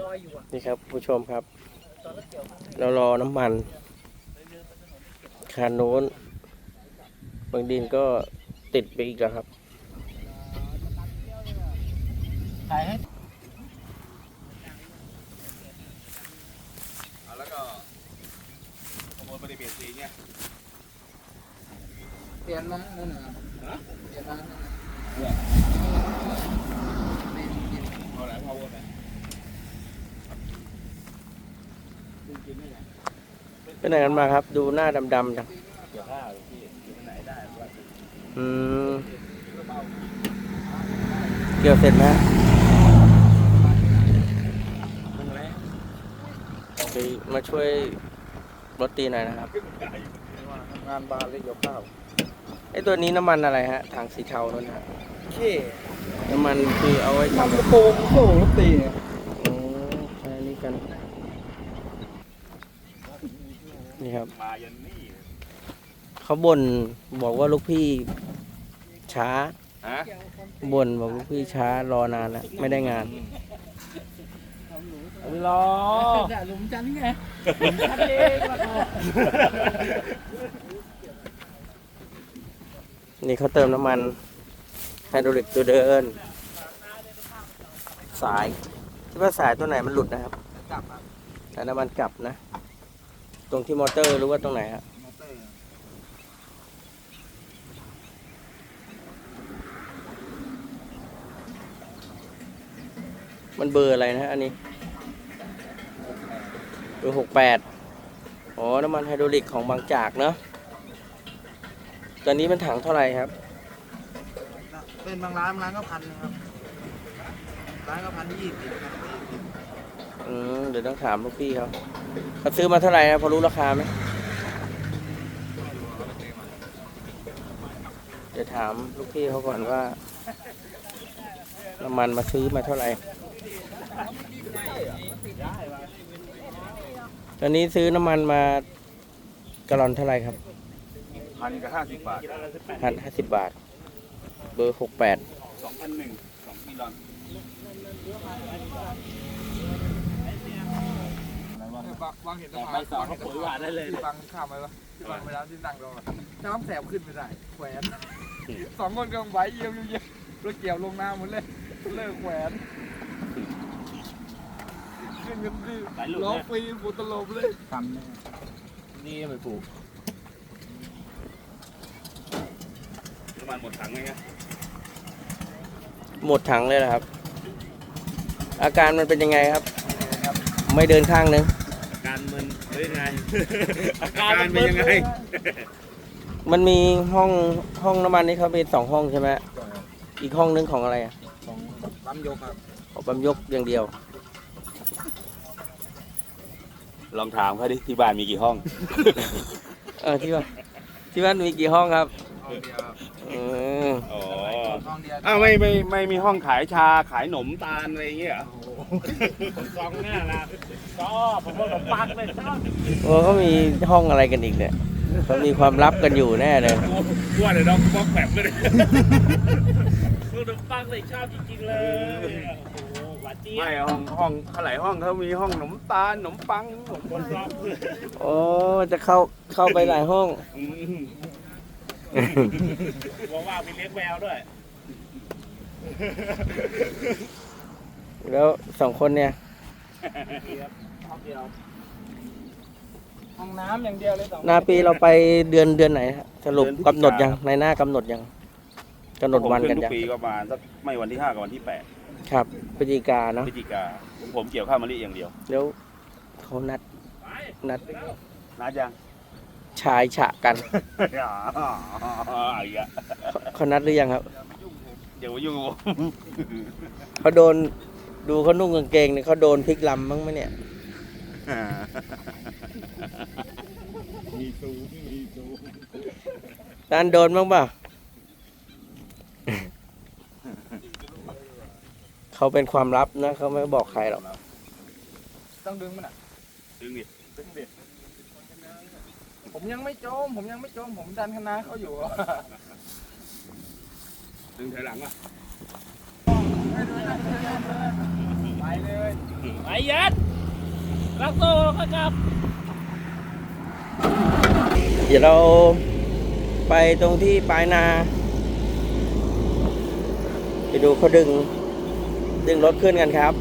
รอยอยู่อะนี่ครับ ผู้ชมครับ ตอนรถเกี่ยวมาเรารอน้ำมัน คานโน้น บางดินก็ติดไปอีกแล้วครับถ่ายให้แล้วก็ขโมยบริเวณสีเนี่ยเปลี่ยนมานั่นน่ะเปลี่ยนมานั่นน่ะเอาไหนพาวเวอร์ไป ไปไหนกันมาครับ ดูหน้าดำๆจังเกี่ยวข้าวพี่อยู่ที่ไหนได้ว่าอืมเกี่ยวเสร็จไหมมึงแล้วไปมาช่วยรถตีหน่อยนะครับงานบานเลยเกี่ยวข้าวไอตัวนี้น้ำมันอะไรฮะทางสีเทานั่นฮะเคน้ำมันคือเอาไว้ทำกทำระโปรงโซ่รถตีเนี่ยโอ้ใช่นี่กัน นี่ครับ มายันนี่เขาบ่นบอกว่าลูกพี่ช้าฮะบ่นบอกลูกพี่ช้ารอนานแล้วไม่ได้งานรอหลุมจันไงหลุมจันเองละก็นี่เขาเติมน้ำมันไฮดรอลิกตัวเดิน สายที่ว่าสายตัวไหนมันหลุดนะครับกลับมาแต่น้ำมันกลับนะต รงที่มอเตอร์หรือว่าตรงไหนฮะมอเตอร์มันเบอร์อะไรนะฮะอันนี้เบอร์หกแปดอ๋อ น้ำมันไฮดรอลิกของบางจากเนาะตอนนี้มันถังเท่าไหร่ครับ เป็นบางร้านบางร้านก็พันหนึงครับ ร้านก็พันยี่สิบอืมเดี๋ยวต้องถามลูกพี่เขา เขาซื้อมาเท่าไหร่นะพอรู้ราคาไหมเดี๋ยวถามลูกพี่เขาก่อนว่าน้ำมันมาซื้อมาเท่าไหร่ ตอนนี้ซื้อน้ำมันมากะลอนเท่าไหร่ครับพันกับห้าสิบบาทพันห้าสิบบาท เบอร์หกแปดสองพันหนึ่งสองกิโล อะไรวะวางเห็นแต่ไม่สองก็ปุ๋ยหวานได้เลย ที่วางข้ามไปวะที่วางไปแล้วที่นั่งรอน้ำแสบขึ้นไม่ได้แขวนสองคนกำลังไหวเยี่ยมเยี่ยมรถเกี่ยวลงน้ำหมดเลยเลิกแขวนขึ้นกันดิหลายลูกล้อเนี่ยฟรีฝุ่นตลบเลยทำเนี่ยนี่ไปปลูกประมาณหมดถังไงหมดถังเลยเหรอครับ อาการมันเป็นยังไงครับ ไม่เดินข้างนึงการ มึนหรือไงอาการเป็นยังไง มันมีห้องห้องน้ำมันนี่เขาเป็นสองห้องใช่ไหมอีกห้องนึงของอะไรอะของปั๊มยกครับของปั๊มยกอย่างเดียว ลองถามเขาดิที่บ้านมีกี่ห้อง เออที่ว่าที่บ้านมีกี่ห้องครับห้ องเดียวครับเอออ๋อห้องเดียวอ้าวไม่ไม่ไม่มีห้องขายชาขายหนมตาลอะไรอย่างเงี้ยเหรอซองหน้าละชอบผมว่าปักเลยชอบโอ้เขามีห้องอะไรกันอีกเนี่ยเขามีความลับกันอยู่แน่เลยกลัวเดี๋ยวน้องบล็อกแบบเลยขนมปังเลยชอบจริงๆเลยโอ้โหหวานเจี๊ยบไม่ห้องห้องเท่าไหร่ห้องเขามีห้องขนมตาลขนมปังขนมบนรอบโอ้จะเข้าเข้าไปหลายห้อง บอกว่ามีเลี้ยงแมวด้วย แล้วสองคนเนี่ยห้องเดียวห้องน้ำอย่างเดียวเลยสองนาปีเราไปเดือนเดือนไหนฮะสรุปกำหนดยังในหน้ากำหนดยังกำหนดวันกันผมขึ้ยังทุกปีก็ประมาณสักไม่วันที่ห้ากับวันที่แปดครับพฤศจิกาเนาะพฤศจิกาผมเกี่ยวข้าวมะลิอย่างเดียวแล้วเขานัดนัดนัดยัง ชายฉะกันอ๋ออีกอะเขานัดหรือยังครับเดี๋ยวยุ่งกับผมเขาโดนดูเขานุ่งกางเกงเนี่ยเขาโดนพลิกลำบ้างไหมเนี่ยมีซูมีซูตานโดนบ้างเปล่าเขาเป็นความลับนะเขาไม่บอกใครหรอกต้องดึงมันอะดึงดิดึงดิ ผมยังไม่จม ผมยังไม่จม ผมดันคณะเขาอยู่ ดึงถอยหลังอะไปเลยไปยัดรักโตครับ เดี๋ยวเราไปตรงที่ปลายนา ไปดูเขาดึง ดึงรถขึ้นกันครับ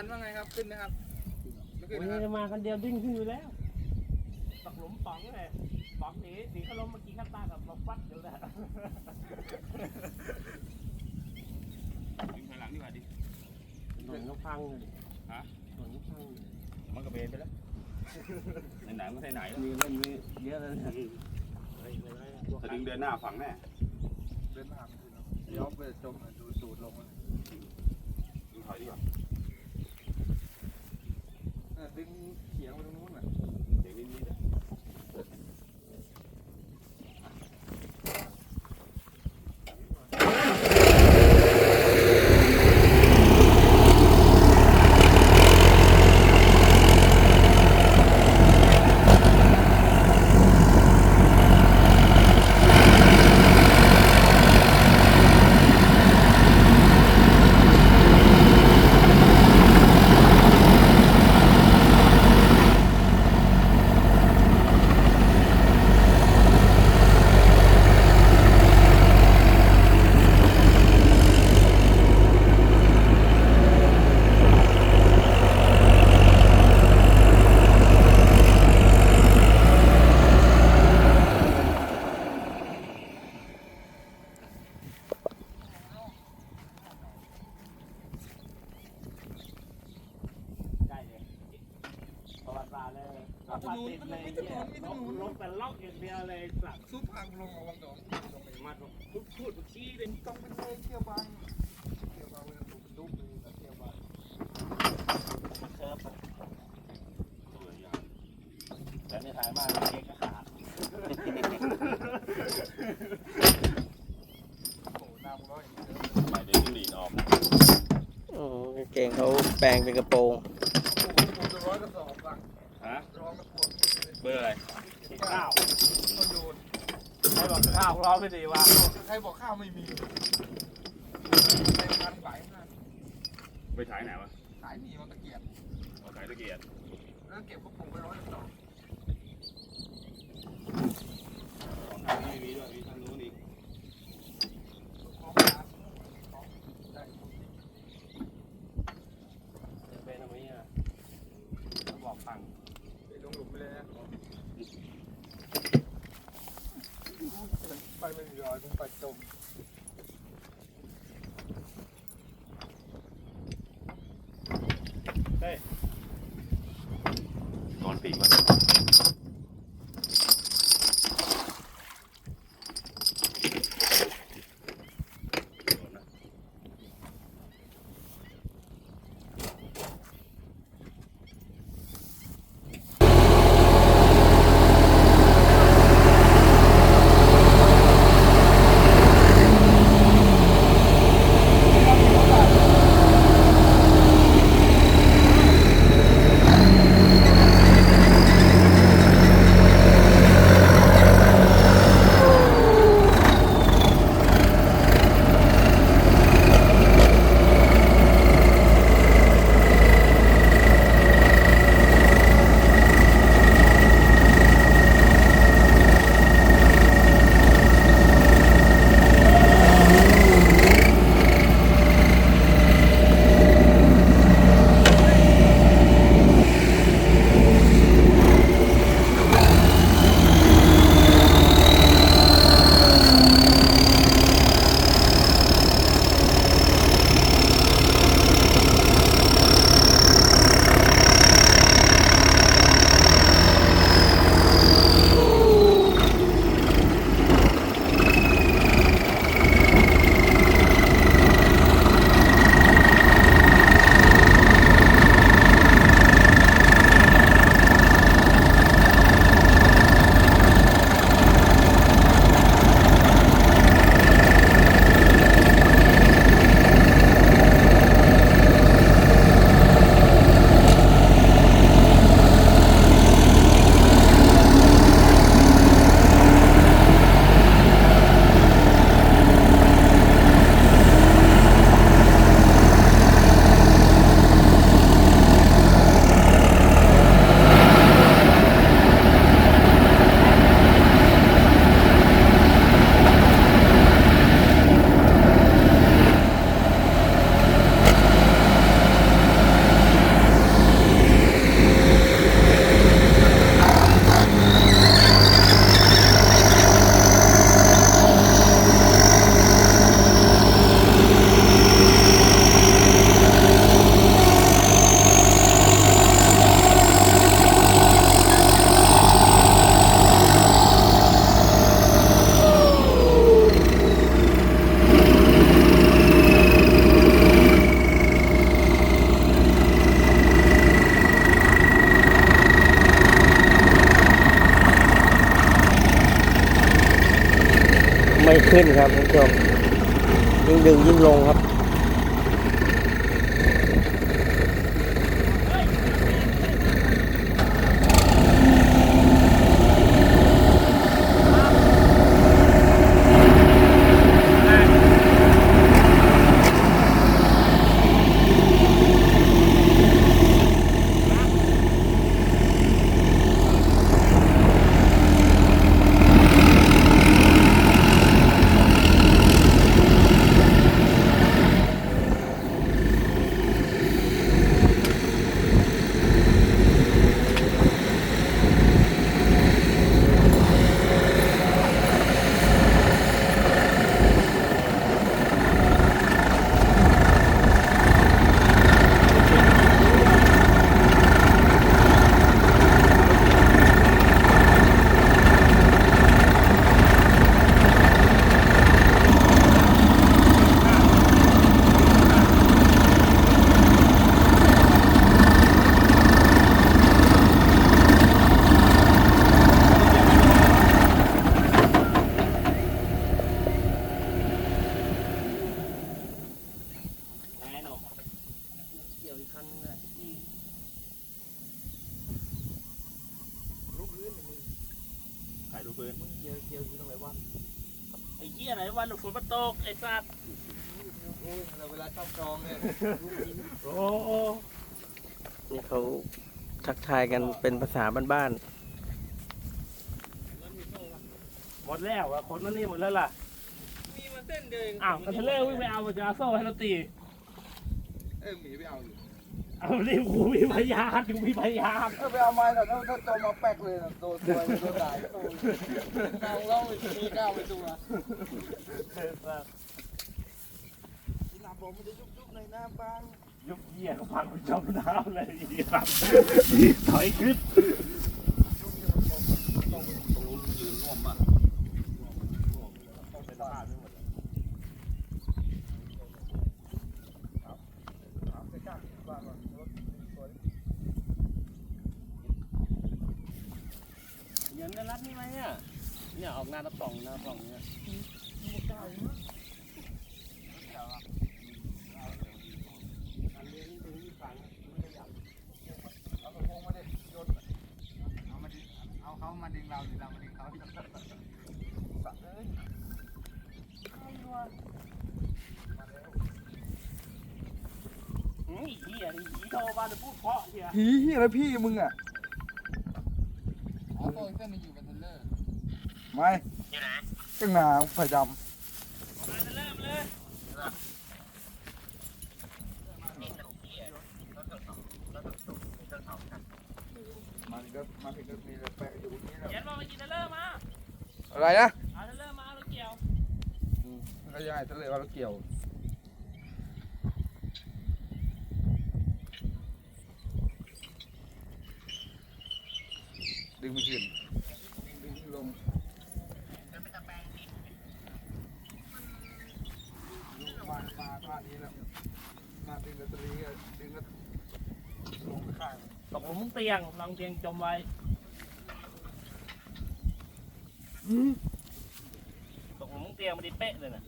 คุณซันว่าไงครับขึ้นไหมครับไม่ขึ้นวันนะคนี้รับจะมาคนเดียวดิ้นขึ้นอยู่แล้วตกหลุมป๋องเลยป๋องหนีหนีเขาล้มเมื่อกี้ข้าตากับบอกฟัดเดี๋ยวแหละยิงถอยหลังดีกว่าดิหนุนก็พังเลยฮะหนุนก็พังเลยมันก็เบนไปแล้ว ไหนๆมันไหนๆแล้วมีเล่นมีเยอะเลยนะสลิงเดินหน้าฝั่งแน่เดินผ่านขึ้นครับเดี๋ยวไปจมดูสูดลงมายิงถอยดีกว่าเออ ดึงเขียงไปตรงนู้นน่ะเดี๋ยวนิดนิด โอ้โหน้ำร้อยหมายเดี๋ยวดีดออกอืมกางเกงเขาแปลงเป็นกระโปรงฮะเบอร์อะไรข้าวก็โยนใครบอกข้าวร้อนไม่ดีวะใครบอกข้าวไม่มีใครพันขายมาไปฉายไหนวะ ขายหนีมันตะเกียบเอาขายตะเกียบแล้วเก็บพวกผมไปร้อยกระสอบ ของทางนี้มีด้วยมีทางนู้นอีก ของร้านของได้ เป็นทำไมอะ บอกฟังไปลงหลุมไปเลยนะไปไม่มีรอยมึงไปจม ไม่ขึ้นครับคุณผู้ชมยิ่งดึงยิ่งลงครับ ฝนมันตกไอ้สัตว์โอ้ยเราเวลาชอบจองเนี่ยโอ้โหนี่เขาทักทายกันเป็นภาษาบ้านหมดแล้วอะคนมันนี่หมดแล้วล่ะ มีมันเส้นเดียวเองอ้าวกันเทเลอร์วิ่งไปเอาจะเอาโซ่ให้เราตี เอ้ยหมีไปเอาอยู่ เอาดิกูมีพยานกูมีพยานเออไปเอาไม้แต่ถ้าถ้าจมมาแป๊กเลยนะโดนตัวโดนตายโดนนางเล่าไปทีก้าวไปตัวหนาบอกมันจะยุบๆในหน้าบ้านยุบเหี้ยก็พังไปจมน้ำเลยไอ้เหี้ยถอยขึ้นตรงนู้นยืนร่วมอะเงินได้ รัดนี่ไหมเนี่ย เนี่ยออกหน้าตะปองหน้าป่องเนี่ยเอากระปรงมาดิโยนเอามาดิเอาเขามาดึงเราหรือเรามาดึงเขาสัตว์เอ้ยหืมไอ้เหี้ยนี่อีโทรมาจะพูดเพราะเหี้ย ผีเฮียแล้วพี่มึงอะอ๋อตัวเส้นนี้อยู่เป็นเทเลอร์ ไม่อยู่ไหนจังหนาพยายามมาจะเริ่มเลยมันก็มาถึงก็มีแต่แปะอยู่นี้แหละเขียนว่ามากินจะเริ่มมาอะไรนะเอาจะเริ่มมาเอาเกี่ยวก็ยังไงทะเลว่าเราเกี่ยวดึงไม่ขึ้นดึงลงมามาท่านี้แล้วมาดึงกระตรีก็ดึงก็ลงไปข้าง ตกหลุมเตียงลองเตียงจมไว้ตกหลุมเตียงมันดิเป๊ะเลยนะ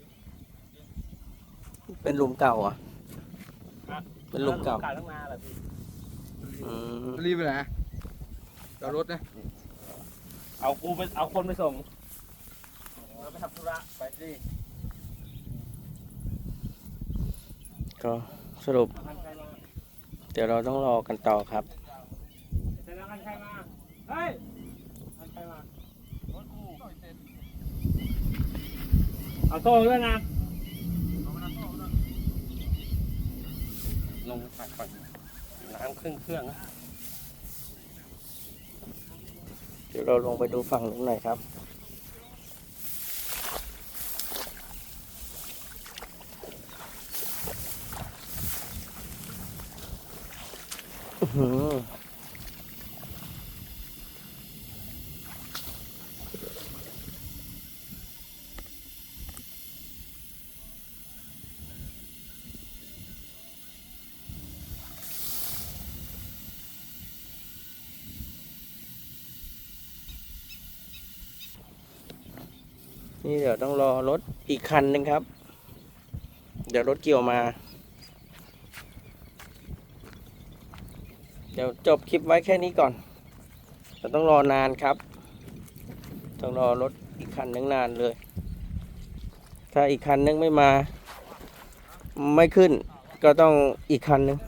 ๆเป็นหลุมเก่าอะ เป็นหลุมเก่าเก่าตั้งนานแหละพี่อืมรีบไปไหนจอดรถนะเอากูไปเอาคนไปส่งเราไปทำธุระไปสิก็สรุปเอาคันใครมาเดี๋ยวเราต้องรอกันต่อครับเสร็จแล้ว คันใครมา เฮ้ย คันใครมา รถกูเอาโซ่ด้วยนะ ลงผักก่อน น้ำครึ่งเครื่องนะเดี๋ยวเราลงไปดูฝั่งนู้นหน่อยครับอื้อ นี่เดี๋ยวต้องรอรถอีกคันหนึ่งครับ เดี๋ยวรถเกี่ยวมา เดี๋ยวจบคลิปไว้แค่นี้ก่อนเราต้องรอนานครับ ต้องรอรถอีกคันนึงนานเลย ถ้าอีกคันนึงไม่มา ไม่ขึ้น ก็ต้องอีกคันนึง